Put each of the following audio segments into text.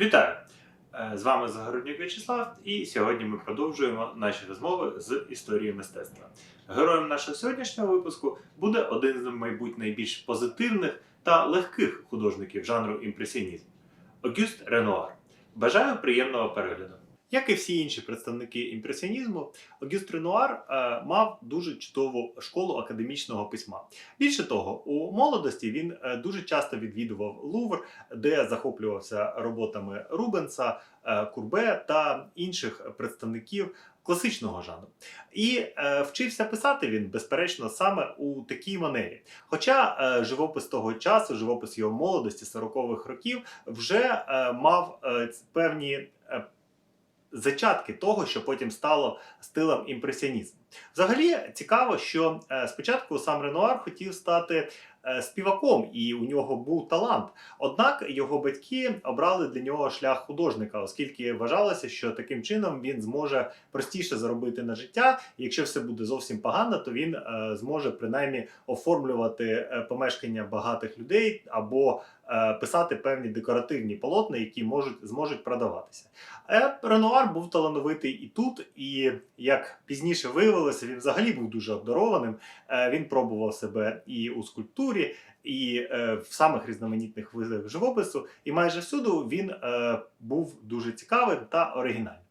Вітаю! Е, З вами Загороднюк В'ячеслав, і сьогодні ми продовжуємо наші розмови з історії мистецтва. Героєм нашого сьогоднішнього випуску буде один з, мабуть, найбільш позитивних та легких художників жанру імпресіонізм Огюст Ренуар. Бажаю приємного перегляду. Як і всі інші представники імпресіонізму, Огюст Ренуар е, мав дуже чудову школу академічного письма. Більше того, у молодості він е, дуже часто відвідував Лувр, де захоплювався роботами Рубенса, е, Курбе та інших представників класичного жанру. І е, вчився писати він, безперечно, саме у такій манері. Хоча е, живопис того часу, живопис його молодості 40-х років, вже е, мав е, певні. е, Зачатки того, що потім стало стилем імпресіонізму. Взагалі цікаво, що е, спочатку сам Ренуар хотів стати е, співаком, і у нього був талант. Однак його батьки обрали для нього шлях художника, оскільки вважалося, що таким чином він зможе простіше заробити на життя. І якщо все буде зовсім погано, то він е, зможе принаймні оформлювати помешкання багатих людей або писати певні декоративні полотна, які можуть зможуть продаватися. Е, Ренуар був талановитий і тут, і як пізніше виявилося, він взагалі був дуже обдарованим. Е, Він пробував себе і у скульптурі, і е, в самих різноманітних видах живопису, і майже всюди він е, був дуже цікавим та оригінальним.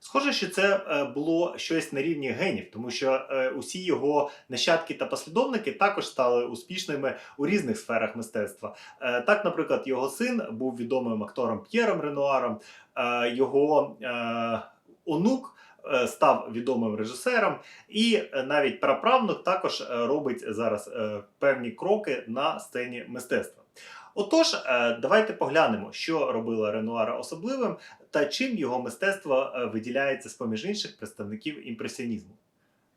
Схоже, що це е, було щось на рівні генів, тому що е, усі його нащадки та послідовники також стали успішними у різних сферах мистецтва. Е, Так, наприклад, його син був відомим актором П'єром Ренуаром, його онук став відомим режисером, і навіть праправнук також робить зараз певні кроки на сцені мистецтва. Отож, е, давайте поглянемо, що робила Ренуара особливим та чим його мистецтво е, виділяється з поміж інших представників імпресіонізму.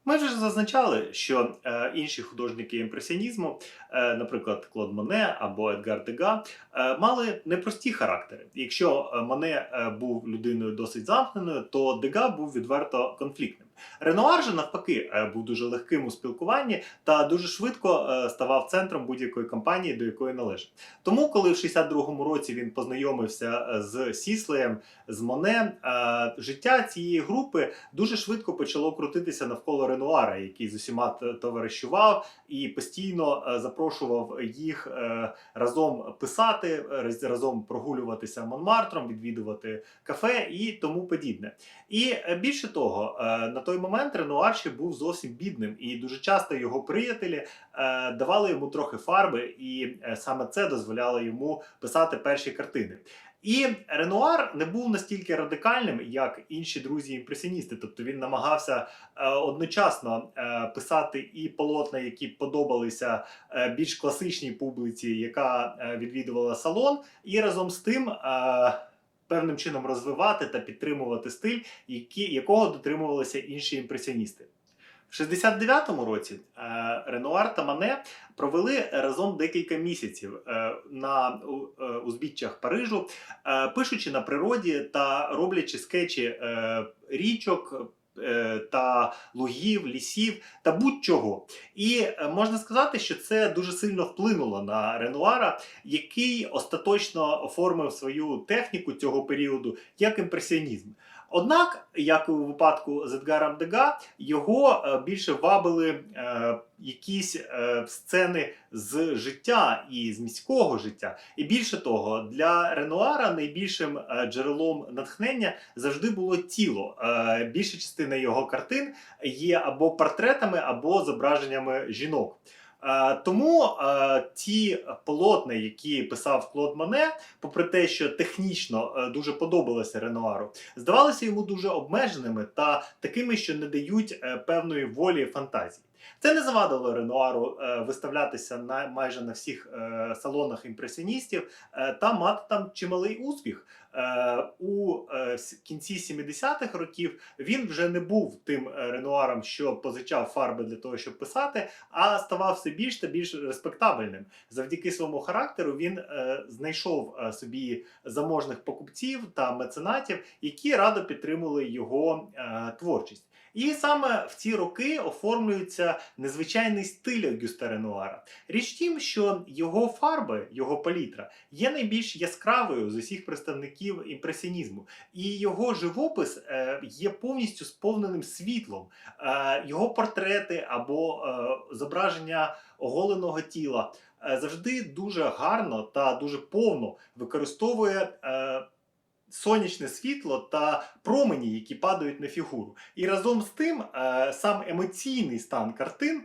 Ми вже зазначали, що е, інші художники імпресіонізму, наприклад, Клод Моне або Едгар Дега, мали непрості характери. Якщо Моне був людиною досить замкненою, то Дега був відверто конфліктним. Ренуар же навпаки е, був дуже легким у спілкуванні та дуже швидко е, ставав центром будь-якої компанії, до якої належав. Тому, коли в 62-му році він познайомився е, з Сіслеєм, з Моне, життя цієї групи дуже швидко почало крутитися навколо Ренуара, який з усіма товаришував і постійно запрошував їх разом писати, разом прогулюватися Монмартром, відвідувати кафе і тому подібне. І більше того, на той момент Ренуар ще був зовсім бідним, і дуже часто його приятелі е, давали йому трохи фарби, і е, саме це дозволяло йому писати перші картини. І Ренуар не був настільки радикальним, як інші друзі-імпресіоністи. Тобто він намагався е, одночасно е, писати і полотна, які подобалися е, більш класичній публіці, яка е, відвідувала салон, і разом з тим. Е, Певним чином розвивати та підтримувати стиль, які, якого дотримувалися інші імпресіоністи. В 69-му році е, Ренуар та Мане провели разом декілька місяців е, на е, узбіччях Парижу, е, пишучи на природі та роблячи скетчі е, річок. Е, Та лугів, лісів та будь-чого. І е, можна сказати, що це дуже сильно вплинуло на Ренуара, який остаточно оформив свою техніку цього періоду як імпресіонізм. Однак, як у випадку з Едгаром Дега, його е, більше вабили е, якісь е, сцени з життя і з міського життя. І більше того, для Ренуара найбільшим джерелом натхнення завжди було тіло. Більша частина його картин є або портретами, або зображеннями жінок. Е, Тому е, ті полотна, які писав Клод Моне, попри те, що технічно е, дуже подобалося Ренуару, здавалися йому дуже обмеженими та такими, що не дають певної волі фантазії. Це не завадило Ренуару е, виставлятися на майже на всіх е, салонах імпресіоністів е, та мати там чималий успіх. У кінці 70-х років він вже не був тим Ренуаром, що позичав фарби для того, щоб писати, а ставав все більш та більш респектабельним. Завдяки своєму характеру він знайшов собі заможних покупців та меценатів, які радо підтримували його творчість. І саме в ці роки оформлюється незвичайний стиль Огюста Ренуара. Річ тім, що його фарби, його палітра є найбільш яскравою з усіх представників імпресіонізму. І його живопис е, є повністю сповненим світлом. Е, його портрети або е, зображення оголеного тіла завжди дуже гарно та дуже повно використовує. Сонячне світло та промені, які падають на фігуру. І разом з тим, е, сам емоційний стан картин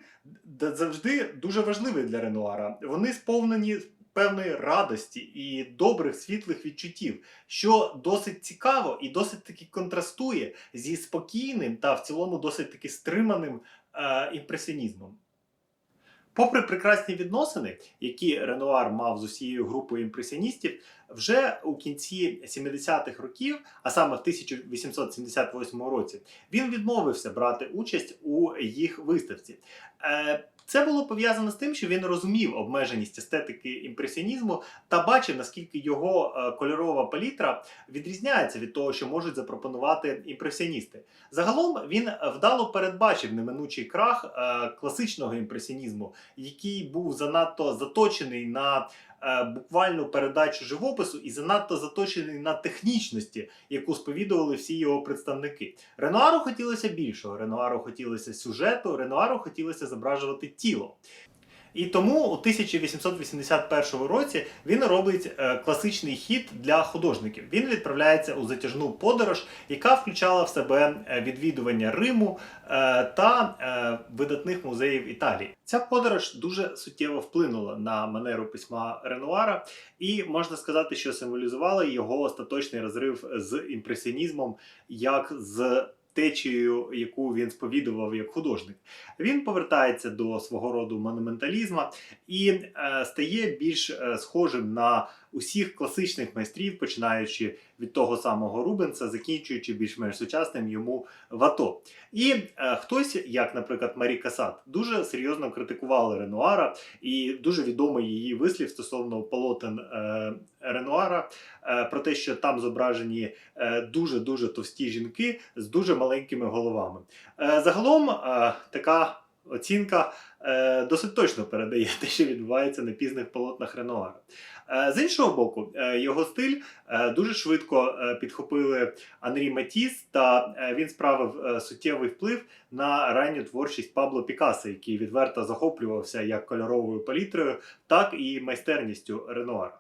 завжди дуже важливий для Ренуара. Вони сповнені певної радості і добрих світлих відчуттів, що досить цікаво і досить таки контрастує зі спокійним та в цілому досить таки стриманим е, імпресіонізмом. Попри прекрасні відносини, які Ренуар мав з усією групою імпресіоністів, вже у кінці 70-х років, а саме в 1878 році, він відмовився брати участь у їх виставці. Це було пов'язано з тим, що він розумів обмеженість естетики імпресіонізму та бачив, наскільки його е, кольорова палітра відрізняється від того, що можуть запропонувати імпресіоністи. Загалом він вдало передбачив неминучий крах е, класичного імпресіонізму, який був занадто заточений на буквальну передачу живопису і занадто заточений на технічності, яку сповідували всі його представники. Ренуару хотілося більшого. Ренуару хотілося сюжету, Ренуару хотілося зображувати тіло. І тому у 1881 році він робить е, класичний хід для художників. Він відправляється у затяжну подорож, яка включала в себе е, відвідування Риму е, та видатних музеїв Італії. Ця подорож дуже суттєво вплинула на манеру письма Ренуара, і можна сказати, що символізувала його остаточний розрив з імпресіонізмом, як з течією, яку він сповідував як художник. Він повертається до свого роду монументалізма і е, стає більш е, схожим на усіх класичних майстрів, починаючи від того самого Рубенса, закінчуючи більш-менш сучасним йому Вато. І е, хтось, як, наприклад, Марі Касат, дуже серйозно критикували Ренуара, і дуже відомий її вислів стосовно полотен е, Ренуара е, про те, що там зображені е, дуже-дуже товсті жінки з дуже маленькими головами. Е, загалом е, така оцінка е, досить точно передає те, що відбувається на пізних полотнах Ренуара. Е, З іншого боку, е, його стиль е, дуже швидко е, підхопили Анрі Матіс, та е, він справив е, суттєвий вплив на ранню творчість Пабло Пікассо, який відверто захоплювався як кольоровою палітрою, так і майстерністю Ренуара.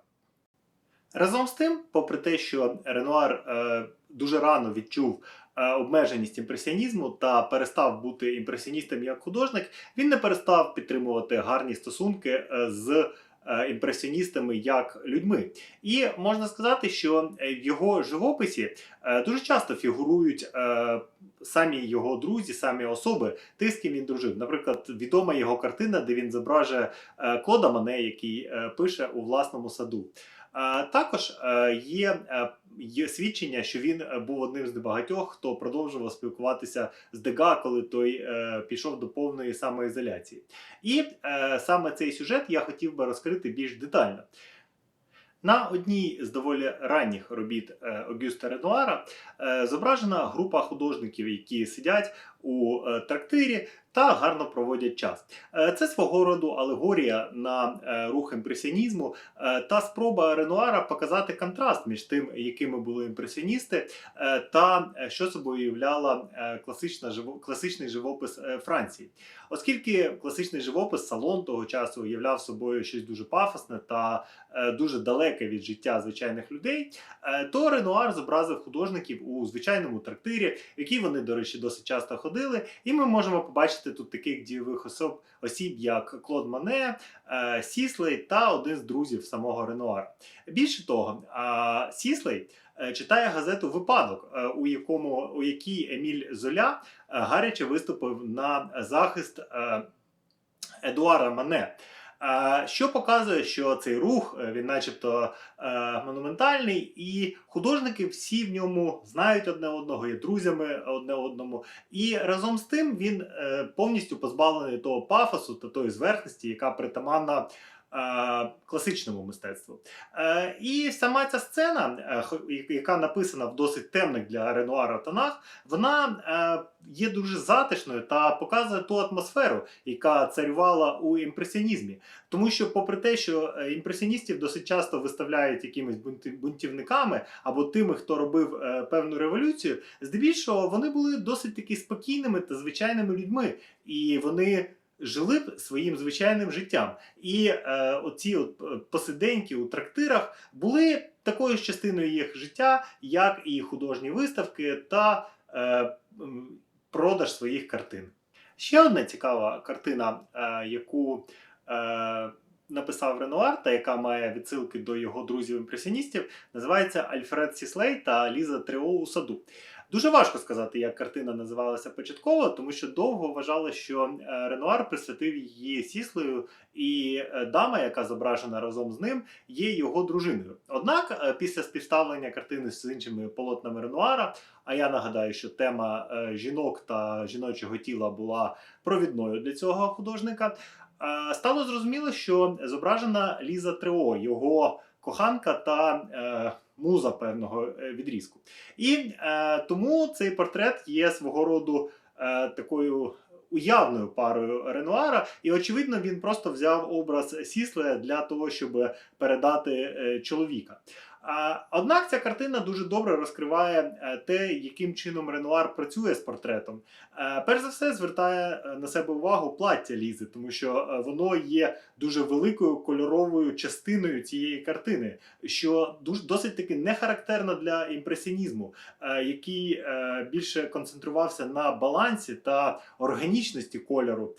Разом з тим, попри те, що Ренуар е, дуже рано відчув обмеженість імпресіонізму та перестав бути імпресіоністом як художник, він не перестав підтримувати гарні стосунки е, з е, імпресіоністами як людьми. І можна сказати, що е, в його живописі е, дуже часто фігурують е, самі його друзі, самі особи, ти з ким він дружив. Наприклад, відома його картина, де він зображує е, Клода Мане, який е, пише у власному саду. Е, Також е, є, е, є свідчення, що він був одним з небагатьох, хто продовжував спілкуватися з Дега, коли той пішов до повної самоізоляції. І саме цей сюжет я хотів би розкрити більш детально. На одній з доволі ранніх робіт Огюста Ренуара зображена група художників, які сидять у е, трактирі та гарно проводять час. Е, Це свого роду алегорія на е, рух імпресіонізму та спроба Ренуара показати контраст між тим, якими були імпресіоністи, та що собою являла класична класичний живопис Франції. Оскільки класичний живопис салон того часу являв собою щось дуже пафосне та дуже далеке від життя звичайних людей, то Ренуар зобразив художників у звичайному трактирі, в який вони, до речі, досить часто ходили. І ми можемо побачити тут таких дієвих особ, осіб, як Клод Мане, е, Сіслей та один з друзів самого Ренуара. Більше того, Сіслей е, читає газету Випадок, е, у якому у якій Еміль Золя гаряче виступив на захист Едуара Мане. Що показує, що цей рух е, він, начебто, е, монументальний, і художники всі в ньому знають одне одного, є друзями одне одному. І разом з тим він е, повністю позбавлений того пафосу та тої зверхності, яка притаманна класичному мистецтву. Е, і сама ця сцена, е, яка написана в досить темних для Ренуара тонах, вона е, є дуже затишною та показує ту атмосферу, яка царювала у імпресіонізмі. Тому що, попри те, що е, імпресіоністів досить часто виставляють якимись бунтівниками або тими, хто робив е, певну революцію, здебільшого вони були досить таки спокійними та звичайними людьми, і вони жили б своїм звичайним життям. І е, оці от е, посиденьки у трактирах були такою ж частиною їх життя, як і художні виставки та е, продаж своїх картин. Ще одна цікава картина, е, яку е, написав Ренуар, та яка має відсилки до його друзів-імпресіоністів, називається Альфред Сіслей та Ліза Трео у саду. Дуже важко сказати, як картина називалася початково, тому що довго вважали, що е, Ренуар присвятив її Сіслею, і е, дама, яка зображена разом з ним, є його дружиною. Однак, е, після співставлення картини з іншими полотнами Ренуара, а я нагадаю, що тема жінок та жіночого тіла була провідною для цього художника. Е, Стало зрозуміло, що зображена Ліза Трео, його коханка та е, муза певного е, відрізку. І е, тому цей портрет є свого роду е, такою уявною парою Ренуара, і очевидно, він просто взяв образ Сісле для того, щоб передати е, чоловіка. Однак ця картина дуже добре розкриває е, те, яким чином Ренуар працює з портретом. Е, Перш за все, звертає е, на себе увагу плаття Лізи, тому що воно є дуже великою кольоровою частиною цієї картини, що досить таки не характерно для імпресіонізму, який більше концентрувався на балансі та органічності кольору.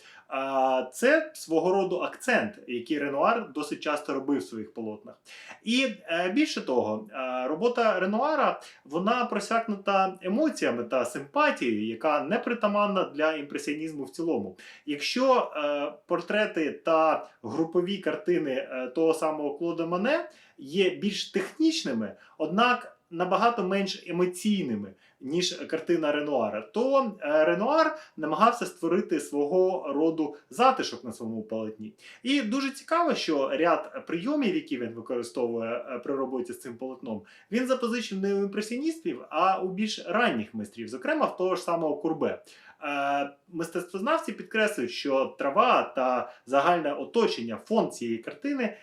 Це свого роду акцент, який Ренуар досить часто робив в своїх полотнах. І більше того, е, робота Ренуара вона просякнута емоціями та симпатією, яка не притаманна для імпресіонізму в цілому. Якщо е, портрети та групові картини е, того самого Клода Мане є більш технічними, однак набагато менш емоційними. Ніж картина Ренуара, то е, Ренуар намагався створити свого роду затишок на своєму полотні. І дуже цікаво, що ряд прийомів, які він використовує е, при роботі з цим полотном, він запозичив не у імпресіоністів, а у більш ранніх майстрів, зокрема в того ж самого Курбе. Е, Мистецтвознавці підкреслюють, що трава та загальне оточення, фон цієї картини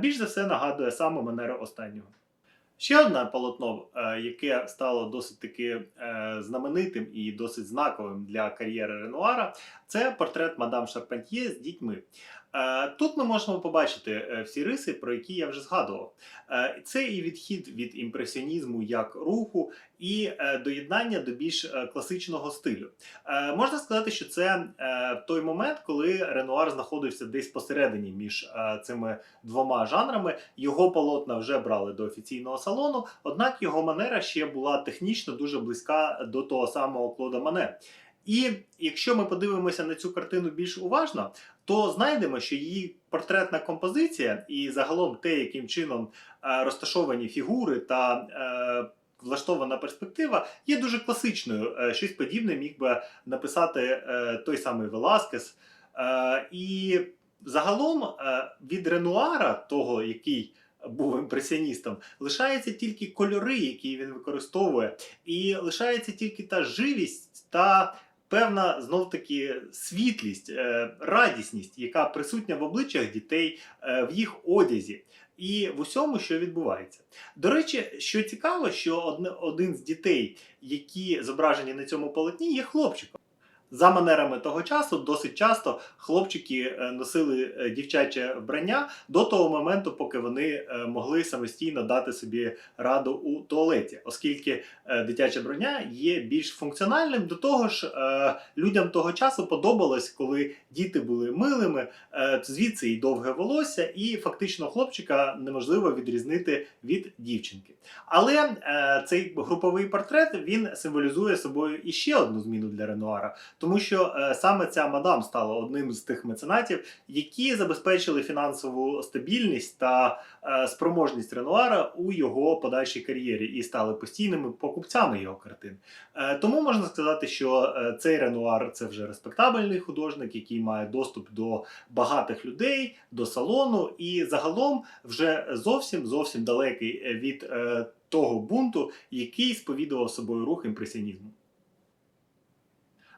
більш за все нагадує саме манеру останнього. Ще одне полотно, е, яке стало досить таки е, знаменитим і досить знаковим для кар'єри Ренуара, це портрет мадам Шарпантьє з дітьми. Е, Тут ми можемо побачити е, всі риси, про які я вже згадував. Е, Це і відхід від імпресіонізму як руху, і доєднання до більш класичного стилю. Можна сказати, що це той момент, коли Ренуар знаходився десь посередині між цими двома жанрами. Його полотна вже брали до офіційного салону, однак його манера ще була технічно дуже близька до того самого Клода Мане. І якщо ми подивимося на цю картину більш уважно, то знайдемо, що її портретна композиція і загалом те, яким чином е, розташовані фігури та е, влаштована перспектива, є дуже класичною. Е, щось подібне міг би написати той самий Веласкес. І загалом від Ренуара, того, який був імпресіоністом, лишаються тільки кольори, які він використовує, і лишається тільки та живість та певна знов таки світлість, е, радісність, яка присутня в обличчях дітей, е, в їх одязі. І в усьому, що відбувається. До речі, що цікаво, що один з дітей, які зображені на цьому полотні, є хлопчиком. За манерами того часу досить часто хлопчики е, носили е, дівчаче вбрання до того моменту, поки вони е, могли самостійно дати собі раду у туалеті, оскільки дитяче вбрання є більш функціональним. До того ж, людям того часу подобалось, коли діти були милими, звідси і довге волосся, і фактично хлопчика неможливо відрізнити від дівчинки. Але цей груповий портрет він символізує собою іще одну зміну для Ренуара тому що е, саме ця мадам стала одним з тих меценатів, які забезпечили фінансову стабільність та е, спроможність Ренуара у його подальшій кар'єрі і стали постійними покупцями його картин. Е, Тому можна сказати, що е, цей Ренуар це вже респектабельний художник, який має доступ до багатих людей, до салону, і загалом вже зовсім зовсім далекий е, від е, того бунту, який сповідував собою рух імпресіонізму.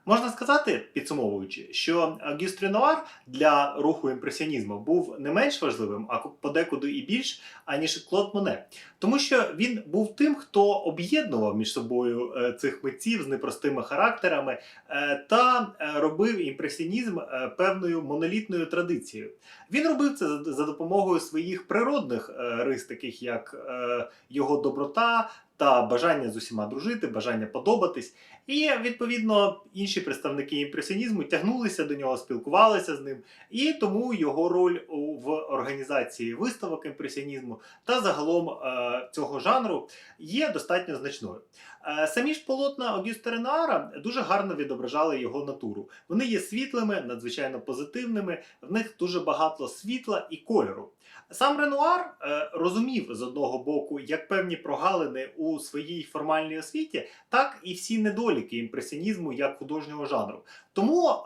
Можна сказати, підсумовуючи, що Гюст Ренуар для руху імпресіонізму був не менш важливим, а подекуди і більш, аніж Клод Моне. Тому що він був тим, хто об'єднував між собою е, цих митців з непростими характерами е, та е, робив імпресіонізм е, певною монолітною традицією. Він робив це за- допомогою своїх природних е, рис, таких як е, його доброта та бажання з усіма дружити, бажання подобатись. І відповідно інші представники імпресіонізму тягнулися до нього, спілкувалися з ним, і тому його роль в організації виставок імпресіонізму та загалом е, цього жанру є достатньо значною. Е, Самі ж полотна Огюста Ренаара дуже гарно відображали його натуру. Вони є світлими, надзвичайно позитивними, в них дуже багато світла і кольору. Сам Ренуар е, розумів з одного боку як певні прогалини у своїй формальній освіті, так і всі недоліки імпресіонізму як художнього жанру. Тому е,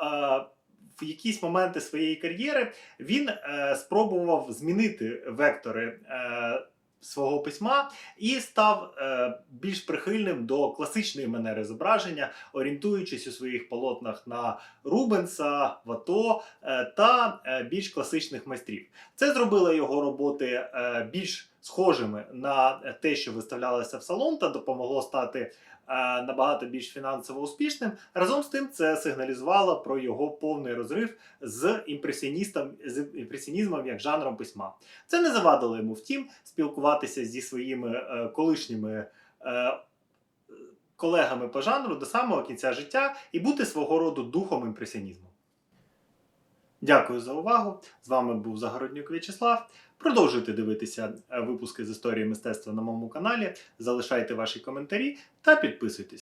в якісь моменти своєї кар'єри він е, спробував змінити вектори. Е, Свого письма і став е, більш прихильним до класичної манери зображення, орієнтуючись у своїх полотнах на Рубенса, Вато е, та е, більш класичних майстрів. Це зробило його роботи е, більш схожими на те, що виставлялося в салон, та допомогло стати е, набагато більш фінансово успішним. Разом з тим, це сигналізувало про його повний розрив з імпресіоністом з імпресіонізмом як жанром письма. Це не завадило йому, втім, спілкуватися зі своїми е, колишніми. е, Колегами по жанру до самого кінця життя і бути свого роду духом імпресіонізму. Дякую за увагу. З вами був Загороднюк В'ячеслав. Продовжуйте дивитися е, випуски з історії мистецтва на моєму каналі, залишайте ваші коментарі та підписуйтесь.